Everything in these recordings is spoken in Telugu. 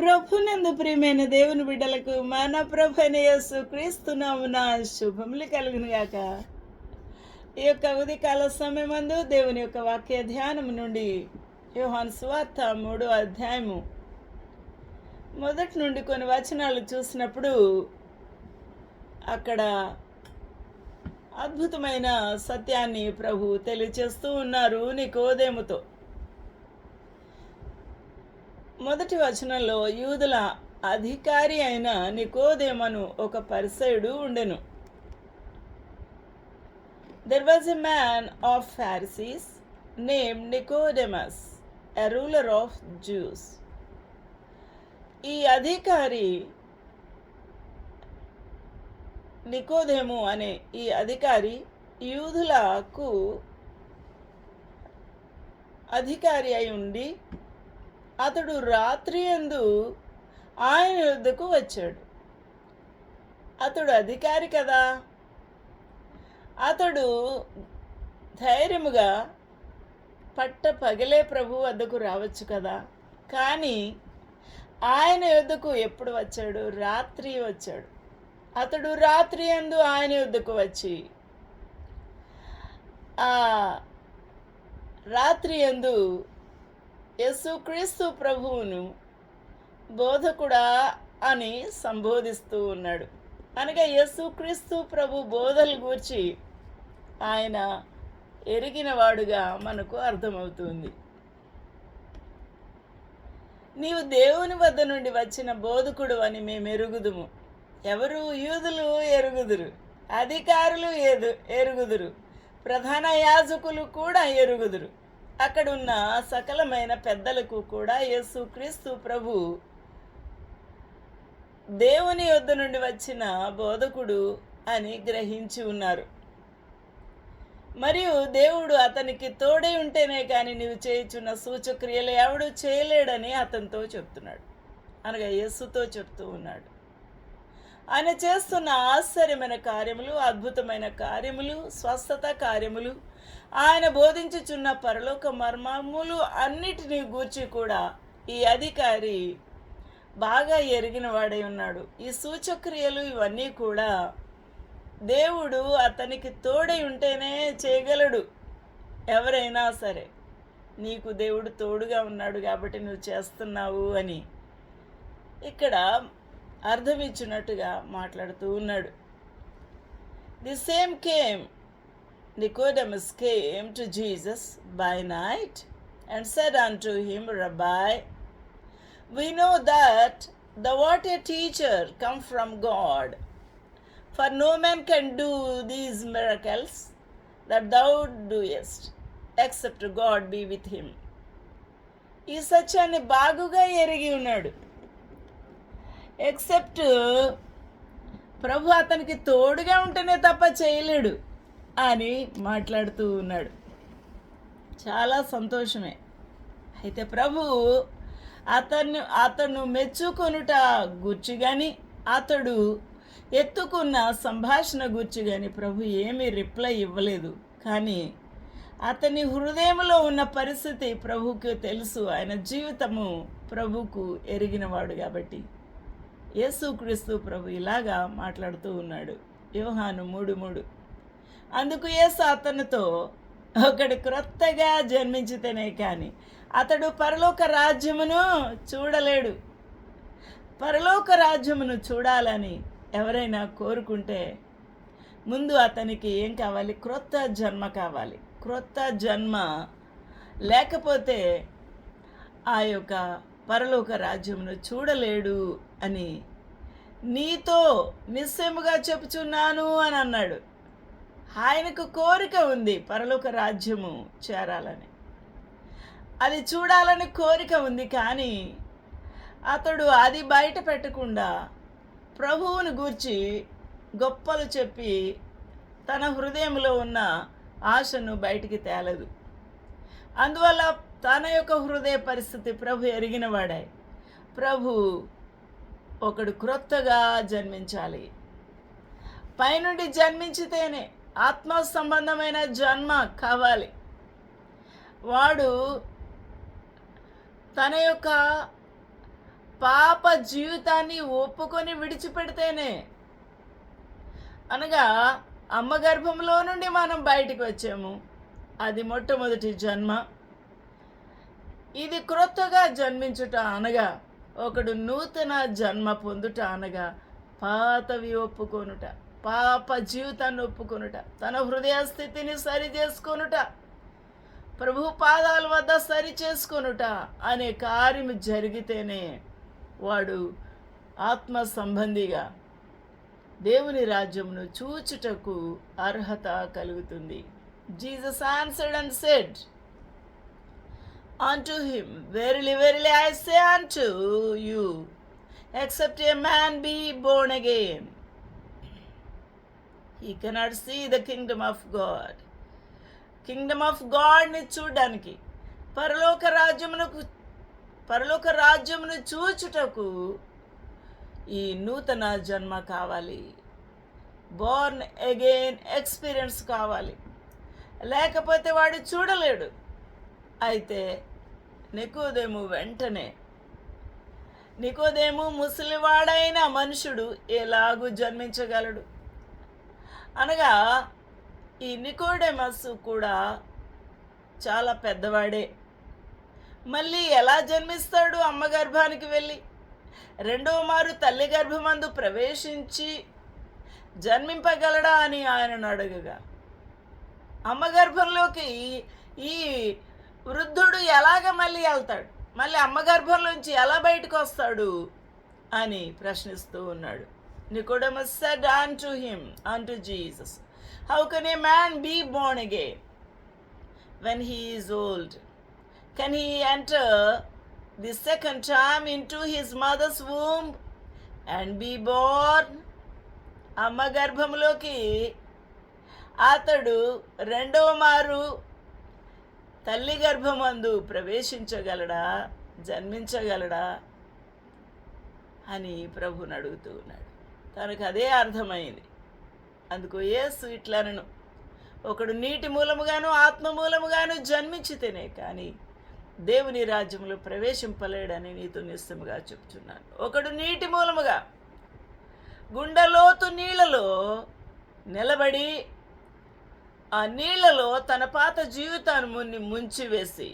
ప్రభునందు ప్రియమైన దేవుని బిడ్డలకు మన ప్రభు ప్రభుని యేసు క్రీస్తునామున శుభములు కలుగును గాక ఈ యొక్క ఉదయకాల సమయమందు దేవుని యొక్క వాక్య ధ్యానం నుండి యోహాన్ సువార్త మూడో అధ్యాయము. మొదటి నుండి కొన్ని వచనాలు చూసినప్పుడు అక్కడ అద్భుతమైన సత్యాన్ని ప్రభు తెలియచేస్తూ ఉన్నారు నికోదేముతో. మొదటి వచనంలో యూదుల అధికారి అయిన నికోదేమను ఒక పరిసయుడు ఉండెను. There was a man of Pharisees name Nicodemus a ruler of Jews ఈ అధికారి నికోదేము అనే ఈ అధికారి యూదులకు అధికారి అయి ఉండి అతడు రాత్రి ఎందు ఆయన యుద్ధకు వచ్చాడు. అతడు అధికారి కదా? అతడు ధైర్యముగా పట్ట పగలే ప్రభు వద్దకు రావచ్చు కదా? కానీ ఆయన యుద్ధకు ఎప్పుడు వచ్చాడు? రాత్రి వచ్చాడు. అతడు రాత్రి అందు ఆయన యుద్ధకు వచ్చి రాత్రి అందు యేసుక్రీస్తు ప్రభువును బోధకుడా అని సంబోధిస్తూ ఉన్నాడు. అనగా యేసుక్రీస్తు ప్రభు బోధలు గూర్చి ఆయన ఎరిగినవాడుగా మనకు అర్థమవుతుంది. నీవు దేవుని వద్ద నుండి వచ్చిన బోధకుడు అని మేము ఎరుగుదుము ఎవరు? యూదులు ఎరుగుదురు. అధికారులు ఎదు ఎరుగుదురు. ప్రధాన యాజకులు కూడా ఎరుగుదురు. అక్కడున్న సకలమైన పెద్దలకు కూడా యేసుక్రీస్తు ప్రభు దేవుని యొద్ద నుండి వచ్చిన బోధకుడు అని గ్రహించి ఉన్నారు. మరియు దేవుడు అతనికి తోడై ఉంటేనే కానీ నీవు చేయుచున్న సూచక్రియలు ఎవడు చేయలేడని అతనితో చెప్తున్నాడు. అనగా యేసుతో చెప్తూ ఉన్నాడు. ఆయన చేస్తున్న ఆశ్చర్యమైన కార్యములు అద్భుతమైన కార్యములు స్వస్థత కార్యములు ఆయన బోధించుచున్న పరలోక మర్మములు అన్నిటినీ గూర్చి కూడా ఈ అధికారి బాగా ఎరిగిన వాడై ఉన్నాడు. ఈ సూచక్రియలు ఇవన్నీ కూడా దేవుడు అతనికి తోడై ఉంటేనే చేయగలడు. ఎవరైనా సరే నీకు దేవుడు తోడుగా ఉన్నాడు కాబట్టి నువ్వు చేస్తున్నావు అని ఇక్కడ అర్థం ఇచ్చినట్టుగా మాట్లాడుతూ ఉన్నాడు. The same came Nicodemus came to Jesus by night and said unto him, Rabbi, we know that thou art a teacher come from God, for no man can do these miracles that thou doest, except God be with him. ఈ సత్యాన్ని బాగుగా ఎరిగి ఉన్నాడు ఎక్సెప్ట్ ప్రభు అతనికి తోడుగా ఉంటేనే తప్ప చేయలేడు అని మాట్లాడుతూ ఉన్నాడు. చాలా సంతోషమే. అయితే ప్రభు అతన్ని అతను మెచ్చుకొనుట గుర్చి కానీ అతడు ఎత్తుకున్న సంభాషణ గుర్చి కానీ ప్రభు ఏమీ రిప్లై ఇవ్వలేదు. కానీ అతని హృదయంలో ఉన్న పరిస్థితి ప్రభుకు తెలుసు. ఆయన జీవితము ప్రభుకు ఎరిగినవాడు కాబట్టి. యేసుక్రీస్తు ప్రభు ఇలాగా మాట్లాడుతూ ఉన్నాడు. యోహాను మూడు మూడు. అందుకు యేసు అతనితో ఒకడు క్రొత్తగా జన్మించితేనే కానీ అతడు పరలోక రాజ్యమును చూడలేడు. పరలోక రాజ్యమును చూడాలని ఎవరైనా కోరుకుంటే ముందు అతనికి ఏం కావాలి? క్రొత్త జన్మ కావాలి. క్రొత్త జన్మ లేకపోతే ఆ యొక్క పరలోక రాజ్యమును చూడలేడు అని నీతో నిశ్చయముగా చెప్పుచున్నాను అని అన్నాడు. ఆయనకు కోరిక ఉంది పరలోక రాజ్యము చేరాలని. అది చూడాలని కోరిక ఉంది కానీ అతడు అది బయట పెట్టకుండా ప్రభువును గూర్చి గొప్పలు చెప్పి తన హృదయంలో ఉన్న ఆశను బయటికి తేలదు. అందువల్ల తన యొక్క హృదయ పరిస్థితి ప్రభు ఎరిగిన ప్రభు ఒకడు క్రొత్తగా జన్మించాలి. పైనుండి జన్మించితేనే ఆత్మ సంబంధమైన జన్మ కావాలి. వాడు తన యొక్క పాప జీవితాన్ని ఒప్పుకొని విడిచిపెడితేనే అనగా అమ్మ గర్భంలో నుండి మనం బయటికి వచ్చాము. అది మొట్టమొదటి జన్మ. ఇది క్రొత్తగా జన్మించుట అనగా ఒకడు నూతన జన్మ పొందుట అనగా పాతవి ఒప్పుకొనుట. పాప జీవితాన్ని ఒప్పుకొనుట తన హృదయ స్థితిని సరి చేసుకొనుట ప్రభు పాదాల వద్ద సరి చేసుకొనుట అనే కార్యము జరిగితేనే వాడు ఆత్మ సంబంధిగా దేవుని రాజ్యమును చూచుటకు అర్హత కలుగుతుంది. Jesus answered and said unto him, Verily, verily, I say unto you, except a man be born again, he cannot see the kingdom of God kingdom of గాడ్ని చూడడానికి పరలోక రాజ్యమునకు పరలోక రాజ్యమును చూచుటకు ఈ నూతన జన్మ కావాలి. బోర్న్ అగైన్ ఎక్స్పీరియన్స్ కావాలి. లేకపోతే వాడు చూడలేడు. అయితే నికోదేము వెంటనే నికోదేము ముసలివాడైన మనుషుడు ఎలాగూ జన్మించగలడు? అనగా ఈ నికోడెమస్ కూడా చాలా పెద్దవాడే. మళ్ళీ ఎలా జన్మిస్తాడు అమ్మ గర్భానికి వెళ్ళి? రెండవ మారు తల్లి గర్భమందు ప్రవేశించి జన్మింపగలడా అని ఆయనను అడగగా. అమ్మ గర్భంలోకి ఈ వృద్ధుడు ఎలాగ మళ్ళీ వెళ్తాడు? మళ్ళీ అమ్మ గర్భంలోంచి ఎలా బయటకు వస్తాడు? అని ప్రశ్నిస్తూ ఉన్నాడు. Nicodemus said unto him, unto Jesus, How can how man a man be when he when old? Can old enter the enter the second his mother's womb and be born? And be born అమ్మ గర్భంలోకి అతడు రెండవ మారు తల్లి గర్భమందు ప్రవేశించగలడా జన్మించగలడా అని ప్రభుని అడుగుతూ ఉన్నాడు తనకు అదే అర్థమైంది. అందుకు ఏసు ఇట్లనను ఒకడు నీటి మూలముగాను ఆత్మ మూలముగాను జన్మించితేనే కానీ దేవుని రాజ్యంలో ప్రవేశింపలేడని నీతో నిశ్చయముగా చెప్తున్నాను. ఒకడు నీటి మూలముగా గుండెలోతు నీళ్ళలో నిలబడి ఆ నీళ్ళలో తన పాత జీవితాన్ని మున్ని ముంచివేసి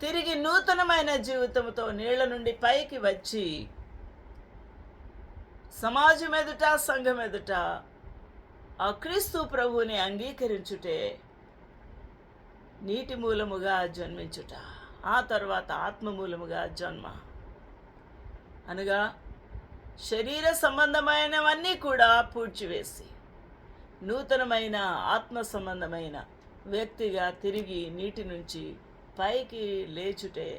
తిరిగి నూతనమైన జీవితంతో నీళ్ళ నుండి పైకి వచ్చి సమాజం ఎదుట సంఘం ఎదుట ఆ క్రీస్తు ప్రభువుని అంగీకరించుటే నీటి మూలముగా జన్మించుట ఆ తర్వాత ఆత్మ మూలముగా జన్మ. అనగా శరీర సంబంధమైనవన్నీ కూడా పూడ్చివేసి నూతనమైన ఆత్మ సంబంధమైన వ్యక్తిగా తిరిగి నీటి నుంచి పైకి లేచుటే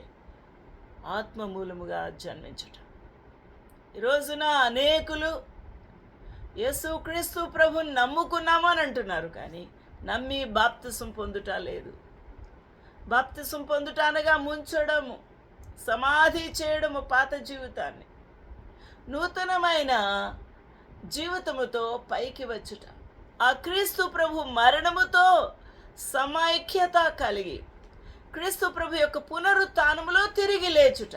ఆత్మ మూలముగా జన్మించుట. ఈ రోజున అనేకులు యేసుక్రీస్తు ప్రభుని నమ్ముకున్నామని అంటున్నారు కానీ నమ్మి బాప్తిసం పొందుట లేదు. బాప్తిసం పొందుట అనగా ముంచడము సమాధి చేయడము పాత జీవితాన్ని. నూతనమైన జీవితముతో పైకి వచ్చుట ఆ క్రీస్తు ప్రభు మరణముతో సమైక్యత కలిగి క్రీస్తు ప్రభు యొక్క పునరుత్నములో తిరిగి లేచుట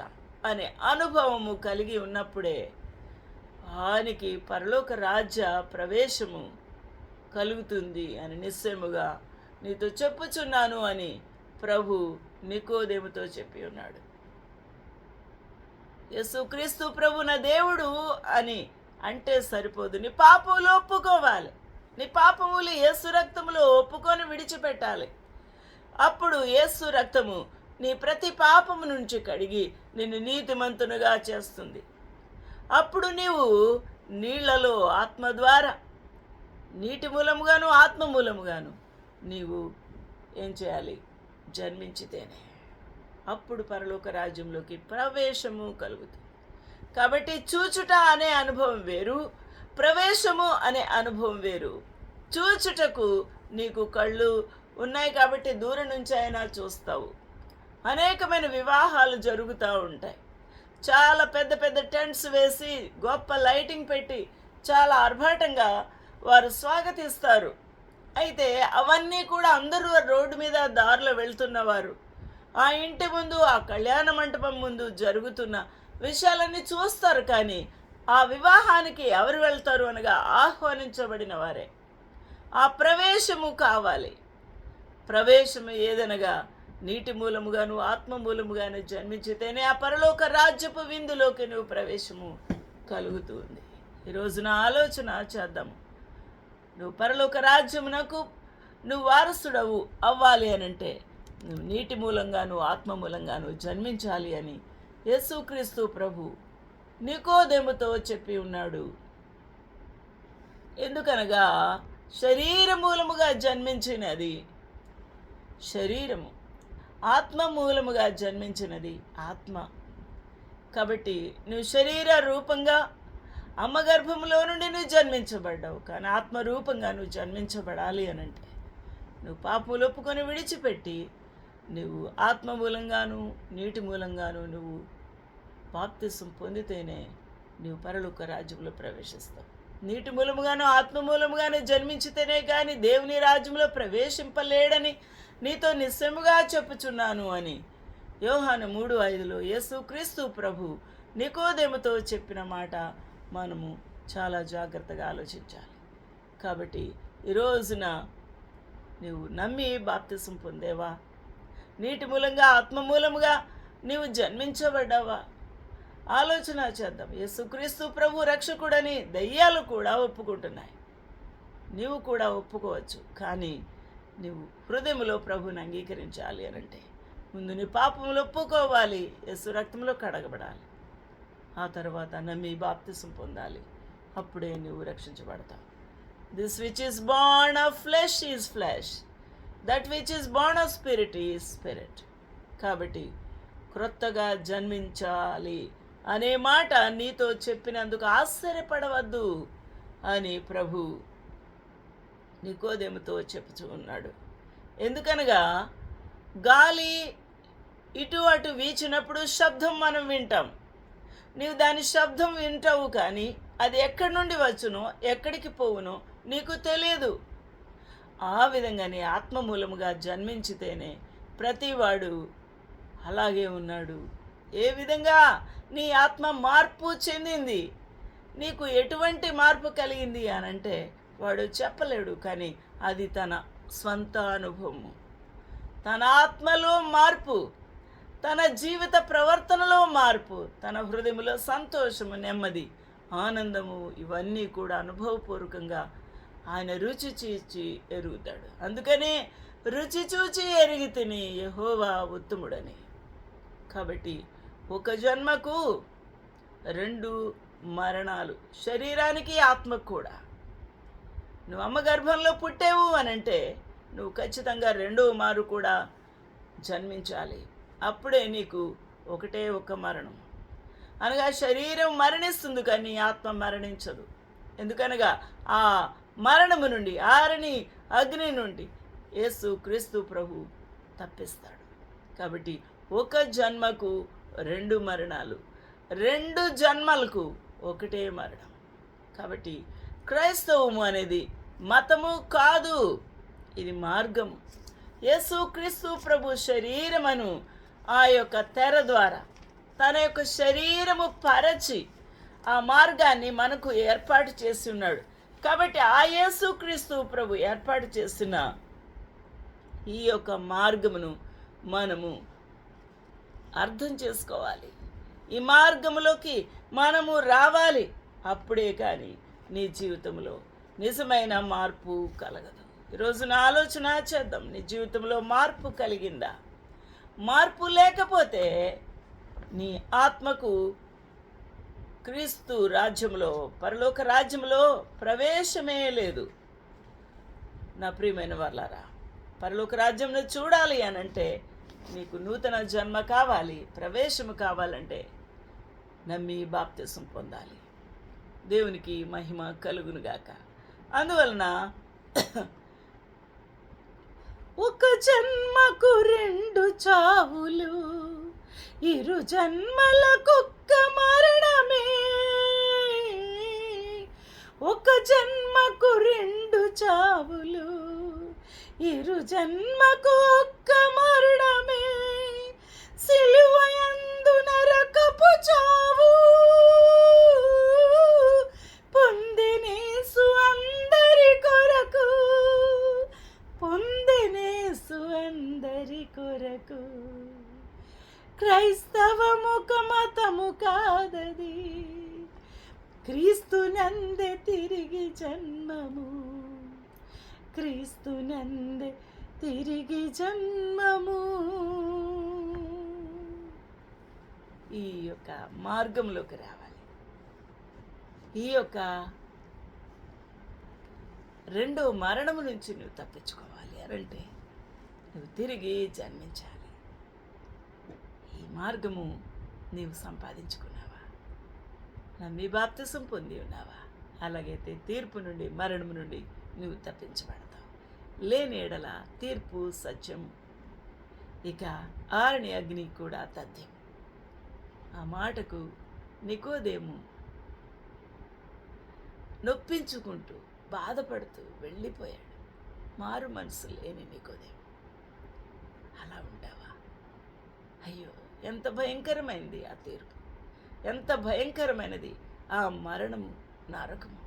అనే అనుభవము కలిగి ఉన్నప్పుడే ఆయనకి పరలోక రాజ్య ప్రవేశము కలుగుతుంది అని నిశ్చయముగా నీతో చెప్పుచున్నాను అని ప్రభు నికోదేముతో చెప్పి ఉన్నాడు. యేసుక్రీస్తు ప్రభు నా దేవుడు అని అంటే సరిపోదు. నీ పాపములు ఒప్పుకోవాలి. నీ పాపములు యేసు రక్తములో ఒప్పుకొని విడిచిపెట్టాలి. అప్పుడు యేసు రక్తము నీ ప్రతి పాపము నుంచి కడిగి నిన్ను నీతిమంతునుగా చేస్తుంది. అప్పుడు నీవు నీళ్ళలో ఆత్మ ద్వారా నీటి మూలముగాను ఆత్మ మూలముగాను నీవు ఏం చేయాలి? జన్మించితేనే. అప్పుడు పరలోక రాజ్యంలోకి ప్రవేశము కలుగుతుంది. కాబట్టి చూచుట అనే అనుభవం వేరు ప్రవేశము అనే అనుభవం వేరు. చూచుటకు నీకు కళ్ళు ఉన్నాయి కాబట్టి దూరం నుంచి అయినా చూస్తావు. అనేకమైన వివాహాలు జరుగుతూ ఉంటాయి. చాలా పెద్ద పెద్ద టెంట్స్ వేసి గొప్ప లైటింగ్ పెట్టి చాలా ఆర్భాటంగా వారు స్వాగతిస్తారు. అయితే అవన్నీ కూడా అందరూ రోడ్డు మీద దారిలో వెళ్తున్నవారు. ఆ ఇంటి ముందు ఆ కళ్యాణ మంటపం ముందు జరుగుతున్న విషయాలన్నీ చూస్తారు కానీ ఆ వివాహానికి ఎవరు వెళ్తారు అనగా ఆహ్వానించబడిన వారే. ఆ ప్రవేశము కావాలి. ప్రవేశము ఏదనగా నీటి మూలముగాను ఆత్మ మూలముగాను జన్మించితేనే ఆ పరలోక రాజ్యపు విందులోకి నువ్వు ప్రవేశము కలుగుతుంది. ఈరోజు నా ఆలోచన చేద్దాము. నువ్వు పరలోక రాజ్యమునకు నువ్వు వారసుడవు అవ్వాలి అని అంటే నువ్వు నీటి మూలంగాను ఆత్మ మూలంగాను జన్మించాలి అని యేసుక్రీస్తు ప్రభు నికోదెముతో చెప్పి ఉన్నాడు. ఎందుకనగా శరీర మూలముగా జన్మించినది శరీరము. ఆత్మ మూలముగా జన్మించినది ఆత్మ. కాబట్టి నువ్వు శరీర రూపంగా అమ్మ గర్భములో నుండి నువ్వు జన్మించబడ్డావు. కానీ ఆత్మ రూపంగా నువ్వు జన్మించబడాలి అని అంటే నువ్వు పాపములు ఒప్పుకొని విడిచిపెట్టి నువ్వు ఆత్మ మూలంగాను నీటి మూలంగాను నువ్వు బాప్తిసం పొందితేనే నువ్వు పరలోక రాజ్యంలో ప్రవేశిస్తావు. నీటి మూలముగాను ఆత్మ మూలముగాను జన్మించితేనే కానీ దేవుని రాజ్యంలో ప్రవేశింపలేడని నీతో నిశ్చయముగా చెప్పుచున్నాను అని యోహాను మూడు ఐదులో యేసు క్రీస్తు ప్రభు నికోదేముతో చెప్పిన మాట మనము చాలా జాగ్రత్తగా ఆలోచించాలి. కాబట్టి ఈ రోజున నీవు నమ్మి బాప్తిసం పొందేవా? నీటి మూలంగా ఆత్మ మూలముగా నీవు జన్మించబడ్డావా? ఆలోచన చేద్దాం. యేసుక్రీస్తు ప్రభు రక్షకుడని దయ్యాలు కూడా ఒప్పుకుంటున్నాయి. నీవు కూడా ఒప్పుకోవచ్చు కానీ నీవు హృదయంలో ప్రభుని అంగీకరించాలి అనంటే ముందు నీ పాపములు ఒప్పుకోవాలి. యేసు రక్తంలో కడగబడాలి. ఆ తర్వాత నమ్మి బాప్తిసం పొందాలి. అప్పుడే నువ్వు రక్షించబడతావు. This which is bond of flesh is flesh that which is bond of spirit is spirit కాబట్టి క్రొత్తగా జన్మించాలి. అనే మాట నీతో చెప్పినందుకు ఆశ్చర్యపడవద్దు అని ప్రభు నికోదెముతో చెప్పుచూ ఉన్నాడు. ఎందుకనగా గాలి ఇటు అటు వీచినప్పుడు శబ్దం మనం వింటాం. నీవు దాని శబ్దం వింటావు కానీ అది ఎక్కడి నుండి వచ్చునో ఎక్కడికి పోవునో నీకు తెలియదు. ఆ విధంగానే ఆత్మ మూలముగా జన్మించితేనే ప్రతివాడు అలాగే ఉన్నాడు. ఏ విధంగా? నీ ఆత్మ మార్పు చెందింది. నీకు ఎటువంటి మార్పు కలిగింది అని అంటే వాడు చెప్పలేడు కానీ అది తన స్వంత అనుభవము. తన ఆత్మలో మార్పు తన జీవిత ప్రవర్తనలో మార్పు తన హృదయంలో సంతోషము నెమ్మది ఆనందము ఇవన్నీ కూడా అనుభవపూర్వకంగా ఆయన రుచి చూచి ఎరుగుతాడు. అందుకనే రుచి చూచి ఎరిగి తిని యహోవా ఉత్తముడని. కాబట్టి ఒక జన్మకు రెండు మరణాలు. శరీరానికి ఆత్మకు కూడా. నువ్వు అమ్మ గర్భంలో పుట్టేవు అని అంటే నువ్వు ఖచ్చితంగా రెండవ మారు కూడా జన్మించాలి. అప్పుడే నీకు ఒకటే ఒక మరణం. అనగా శరీరం మరణిస్తుంది కానీ ఆత్మ మరణించదు. ఎందుకనగా ఆ మరణము నుండి ఆరని అగ్ని నుండి యేసు క్రీస్తు ప్రభు తప్పిస్తాడు. కాబట్టి ఒక జన్మకు రెండు మరణాలు. రెండు జన్మలకు ఒకటే మరణం. కాబట్టి క్రైస్తవము అనేది మతము కాదు. ఇది మార్గము. యేసు క్రీస్తు ప్రభు శరీరమును ఆ యొక్క తెర ద్వారా తన యొక్క శరీరము పరచి ఆ మార్గాన్ని మనకు ఏర్పాటు చేసి ఉన్నాడు. కాబట్టి ఆ యేసు క్రీస్తు ప్రభు ఏర్పాటు చేసిన ఈ యొక్క మార్గమును మనము అర్థం చేసుకోవాలి. ఈ మార్గంలోకి మనము రావాలి. అప్పుడే కానీ నీ జీవితంలో నిజమైన మార్పు కలగదు. ఈరోజు నా ఆలోచన చేద్దాం. నీ జీవితంలో మార్పు కలిగిందా? మార్పు లేకపోతే నీ ఆత్మకు క్రీస్తు రాజ్యంలో పరలోక రాజ్యంలో ప్రవేశమే లేదు. నా ప్రియమైన వాళ్ళారా పరలోక రాజ్యంలో చూడాలి అని అంటే నీకు నూతన జన్మ కావాలి ప్రవేశము కావాలంటే నమ్మి బాప్తిసం పొందాలి. దేవునికి మహిమ కలుగునుగాక. అందువలన ఒక జన్మకు రెండు చావులు ఇరు జన్మలకొక్క మరణమే. ఒక జన్మకు రెండు చావులు ఇరు జన్మకు ఒక్క మరణమే. సిలువయందు నరకపు చావు. పొందినేసు అందరి కొరకు. పొందినేసు అందరి కొరకు. క్రైస్తవముక మతము కాదది. క్రీస్తునందే తిరిగి జన్మము. క్రీస్తునందే తిరిగి జన్మము. ఈ యొక్క మార్గంలోకి రావాలి. ఈ యొక్క రెండో మరణము నుంచి నువ్వు తప్పించుకోవాలి అనంటే నువ్వు తిరిగి జన్మించాలి. ఈ మార్గము నీవు సంపాదించుకున్నావా? నమ్మి బాప్తిసం పొంది ఉన్నావా? అలాగైతే తీర్పు నుండి మరణము నుండి నువ్వు తప్పించబడతావు. లేని ఎడల తీర్పు సత్యం. ఇక ఆరణి అగ్ని కూడా తథ్యం. ఆ మాటకు నికోదేము నొప్పించుకుంటూ బాధపడుతూ వెళ్ళిపోయాడు. మారు మనసు లేని నికోదేము. అలా ఉంటావా అయ్యో ఎంత భయంకరమైనది ఆ తీర్పు. ఎంత భయంకరమైనది ఆ మరణము నరకము.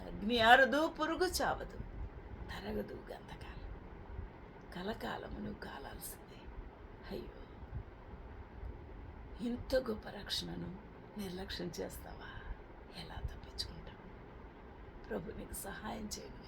అగ్ని ఆరదు పురుగు చావదు తరగదు గంతకాలం కలకాలమును కాలాల్సిందే అయ్యో! ఇంత గొప్ప రక్షణను నిర్లక్ష్యం చేస్తావా? ఎలా తప్పించుకుంటావు? ప్రభు నీకు సహాయం చేయగా